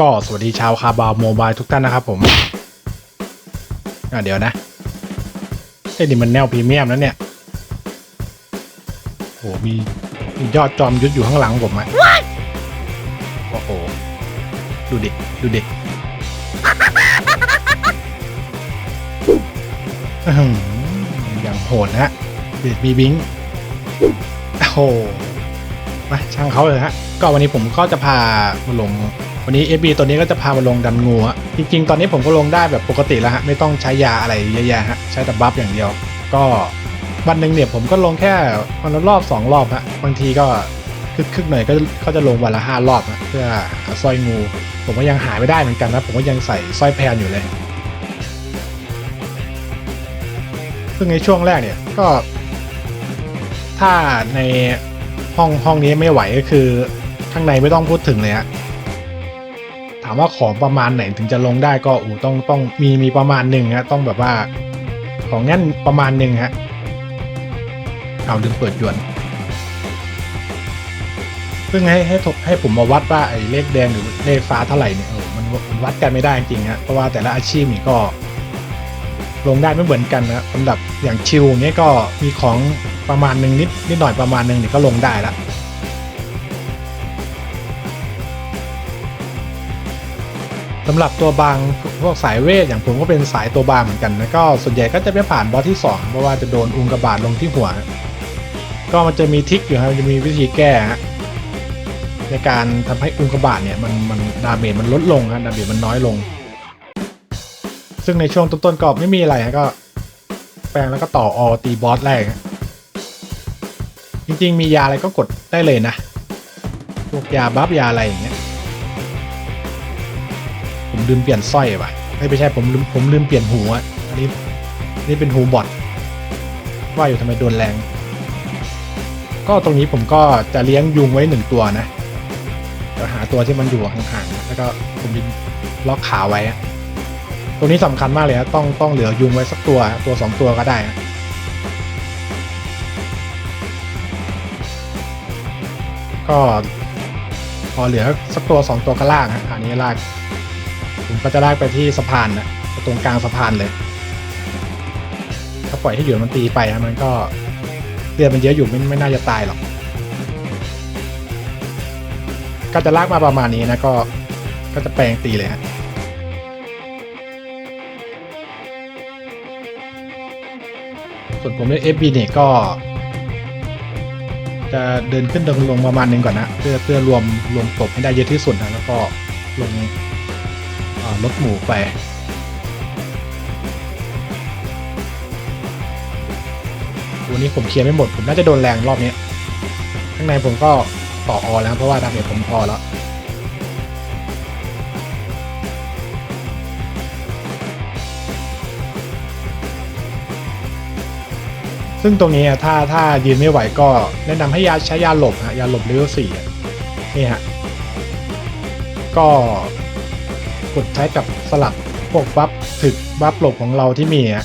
ก็สวัสดีชาวคาบาวโมบายทุกท่านนะครับผมอะเดี๋ยวนะไอ้นี่มันแนวพรีเมียมแล้วเนี่ยโอ้มีมียอดจอมยุทธอยู่ข้างหลังผมอะโอ้โห ดูดิ ดูดิอื้อหืออย่างโหดนะฮะเบียดบีบิงโอ้โหมาช่างเขาเลยฮะ ก็วันนี้ผมก็จะพามาลง วันนี้ FB ตัวนี้ก็จะพามาลงดันงูฮะจริง ๆ ตอนนี้ผมก็ลงได้แบบปกติแล้วฮะไม่ต้องใช้ยาอะไรเยอะแยะฮะใช้แต่บัฟอย่างเดียว ก็วันหนึ่งเนี่ยผมก็ลงแค่วันละรอบสองรอบฮะบางทีก็คึกๆหน่อยก็ก็จะลงวันละห้ารอบนะเพื่อหาสร้อยงู ผมก็ยังหาไม่ได้เหมือนกันนะผมก็ยังใส่สร้อยแพนอยู่เลย ซึ่งในช่วงแรกเนี่ยก็ ถ้าในห้องห้องนี้ไม่ไหวก็คือ ข้างในไม่ต้องพูดถึงเลยฮะถามว่าของประมาณไหนถึงจะลงได้ก็อูต้องต้องมีมีประมาณหนึ่งฮะต้องแบบว่า ของงั้นประมาณหนึ่งฮะเอาลืมเปิดยวน ซึ่งให้ให้ทให้ผมมาวัดว่าไอ้เลขแดงหรือเลขฟ้าเท่าไหร่เนี่ยเออมันมันวัดกันไม่ได้จริงฮะเพราะว่าแต่ละอาชีพนี่ก็ ลงได้ไม่เหมือนกันนะสำหรับอย่างชิวเงี้ยก็มีของประมาณหนึ่งนิดนิดหน่อยประมาณหนึ่งเนี่ยก็ลงได้ละ สำหรับตัวบางพวกสายเวทอย่างผมก็เป็นสายตัวบางเหมือนกันนะก็ส่วนใหญ่ก็จะไม่ผ่านบอสที่2เพราะว่าจะโดนอุงกบาตลงที่หัว ก็มันจะมีทิกอยู่ครับจะมีวิธีแก้ในการทำให้อุงกบาตเนี่ยมันมันดาเมจมันลดลงฮะดาเมจมันน้อยลง ซึ่งในช่วงต้นๆก็ไม่มีอะไรก็ แปลงแล้วก็ต่ออตีบอสแรกจริงๆมียาอะไรก็กดได้เลยนะพวกยาบัฟยาอะไรอย่างเงี้ย ผมลืมเปลี่ยนสร้อยป่ะไม่ไม่ใช่ผมลืมผมลืมเปลี่ยนหูอะอันนี้นี่เป็นหูบอทว่าอยู่ทำไมโดนแรง ก็ตรงนี้ผมก็จะเลี้ยงยุงไว้หนึ่งตัวนะเดี๋ยวหาตัวที่มันอยู่ห่างๆแล้วก็ผมล็อกขาไว้ตรงนี้สำคัญมากเลยนะต้องต้องเหลือยุงไว้สักตัวตัวสองตัวก็ได้ก็พอเหลือสักตัวสองตัวก็ลากฮะอันนี้ลาก ก็จะลากไปที่สะพานนะตรงกลางสะพานเลย ถ้าปล่อยให้หยุดมันตีไปนะมันก็เลือดมันเยอะอยู่ไม่ไม่น่าจะตายหรอก ก็จะลากมาประมาณนี้นะก็ก็จะแปลงตีเลยฮะส่วนผมเล่น FB เนี่ยก็ จะเดินขึ้นเดินลงประมาณนึงก่อนนะ เพื่อเพื่อรวมรวมตบให้ได้เยอะที่สุดนะแล้วก็ลง อ่ารถหมูไป วันนี้ผมเคลียร์ไม่หมด ผมน่าจะโดนแรงรอบนี้ ข้างในผมก็ต่ออแล้วเพราะว่าดาเมจผมพอแล้วซึ่งตรงนี้อะถ้าถ้ายืนไม่ไหวก็แนะนำให้ยาใช้ยาหลบฮะยาหลบเลเวลสี่นี่ฮะก็ กดใช้กับสลับพวกบัฟถึกบัฟหลบของเราที่มีอะ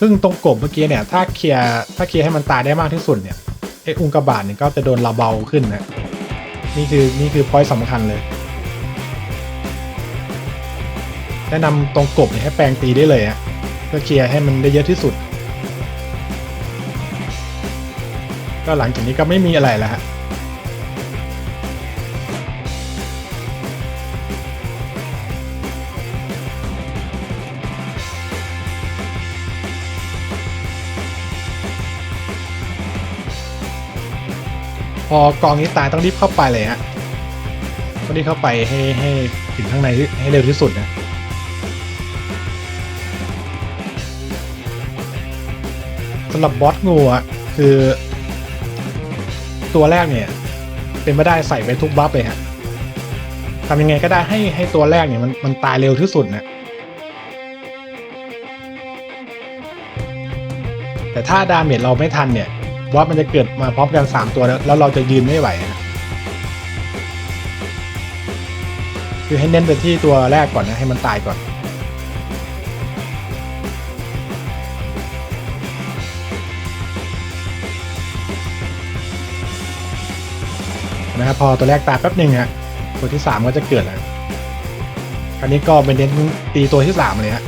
ซึ่งตรงกบเมื่อกี้เนี่ย ถ้าเคลียร์ถ้าเคลียร์ให้มันตายได้มากที่สุดเนี่ยไอ้อุงกาบาตเนี่ยก็จะโดนเราเบาขึ้นนะนี่คือนี่คือพอยต์สำคัญเลย แนะนำตรงกบเนี่ยให้แปลงตีได้เลยอะเพื่อเคลียร์ให้มันได้เยอะที่สุด ก็หลังจากนี้ก็ไม่มีอะไรแล้วฮะ พอกองนี้ตายต้องรีบเข้าไปเลยฮะต้องรีบเข้าไปให้ให้ถึงข้างในให้เร็วที่สุดนะสำหรับบอสงูอะคือ ตัวแรกเนี่ย เป็นไม่ได้ใส่ไปทุกบัฟเลยฮะทำยังไงก็ได้ให้ให้ตัวแรกเนี่ยมันมันตายเร็วที่สุดนะแต่ถ้าดาเมจเราไม่ทันเนี่ย บอสมันจะเกิดมาพร้อมกัน3ตัวแล้วแล้วเราจะยืนไม่ไหว คือให้เน้นไปที่ตัวแรกก่อนนะให้มันตายก่อนนะครับพอตัวแรกตายแป๊บหนึ่งฮะตัวที่สามก็จะเกิดแล้วคราวนี้ก็เป็นเน้นตีตัวที่สามเลยฮะ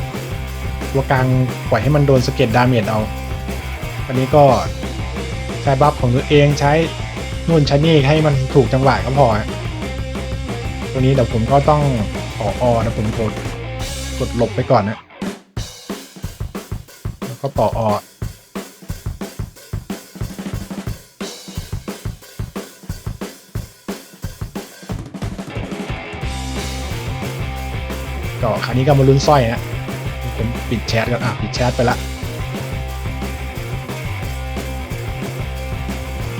ตัวกลางปล่อยให้มันโดนสเก็ตดาเมจเอาคราวนี้ก็ ใช้บัฟของตัวเองใช้นู่นใช้นี่ให้มันถูกจังหวะก็พอตัวนี้เดี๋ยวผมก็ต้องขออนะผมกดกดหลบไปก่อนนะ แล้วก็ต่อออก็คราวนี้ก็มาลุ้นสร้อยฮะผมปิดแชทก่อนอะปิดแชทไปละ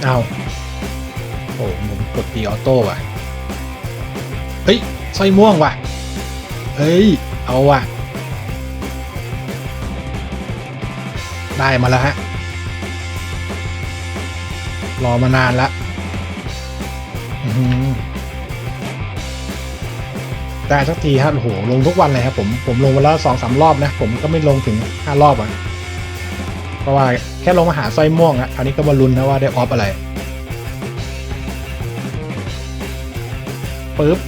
เอาโอ้ผมกดตีออโต้ว่ะ เฮ้ยสร้อยม่วงว่ะ เฮ้ย เอาว่ะ ได้มาแล้วฮะ รอมานานละได้สักทีครับโอ้โห ลงทุกวันเลยครับผม ผมลงวันละสองสามรอบนะ ผมก็ไม่ลงถึงห้ารอบอะ เพราะว่าแค่ลงมาหาสร้อยม่วงอะคราวนี้ก็มาลุ้นนะว่าได้ออฟอะไรปึ๊บ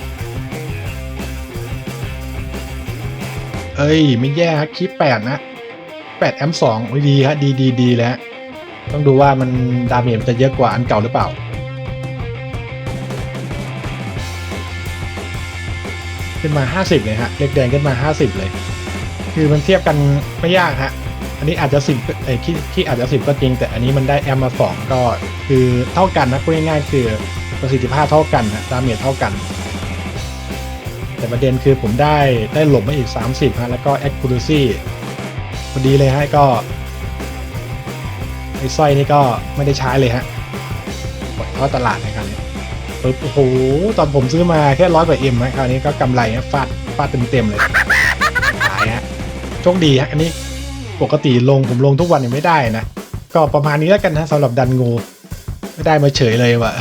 เอ้ย ไม่แย่ครับคลิปแปดนะแปดแอมสองดีฮะดีดีดีแล้ว ต้องดูว่ามันดาเมจมันจะเยอะกว่าอันเก่าหรือเปล่าขึ้นมา 50 เลยฮะ เล็กแดงขึ้นมา 50 เลย คือมันเทียบกันไม่ยากฮะ อันนี้อาจจะสิบเอ้ยที่ที่อาจจะสิบก็จริง แต่อันนี้มันได้แอมมาสองก็คือเท่ากันนะพูดง่ายๆคือประสิทธิภาพเท่ากันนะดาเมจเท่ากัน แต่ประเด็นคือผมได้ได้หลบมาอีก 30ฮะแล้วก็ accuracy พอดีเลยฮะก็ไอ้สร้อยนี่ก็ไม่ได้ใช้เลยฮะปล่อยเข้าะตลาดในครั้งนี้ปึ๊บโอ้โหตอนผมซื้อมาแค่ร้อยกว่าเอ็มคราวนี้ก็กำไรฮะฟาดฟาดเต็มๆเลยขายฮะโชคดีฮะอันนี้ ปกติลงผมลงทุกวันยังไม่ได้นะ ก็ประมาณนี้แล้วกันนะสำหรับดันงู ไม่ได้มาเฉยเลยว่ะ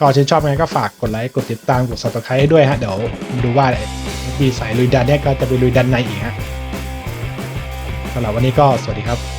ก็ชื่นชอบไงก็ฝากกดไลค์กดติดตามกด subscribe ให้ด้วยฮะ เดี๋ยวดูว่าดีสายลุยดันเนี่ยก็จะไปลุยดันในอีกฮะสำหรับวันนี้ก็สวัสดีครับ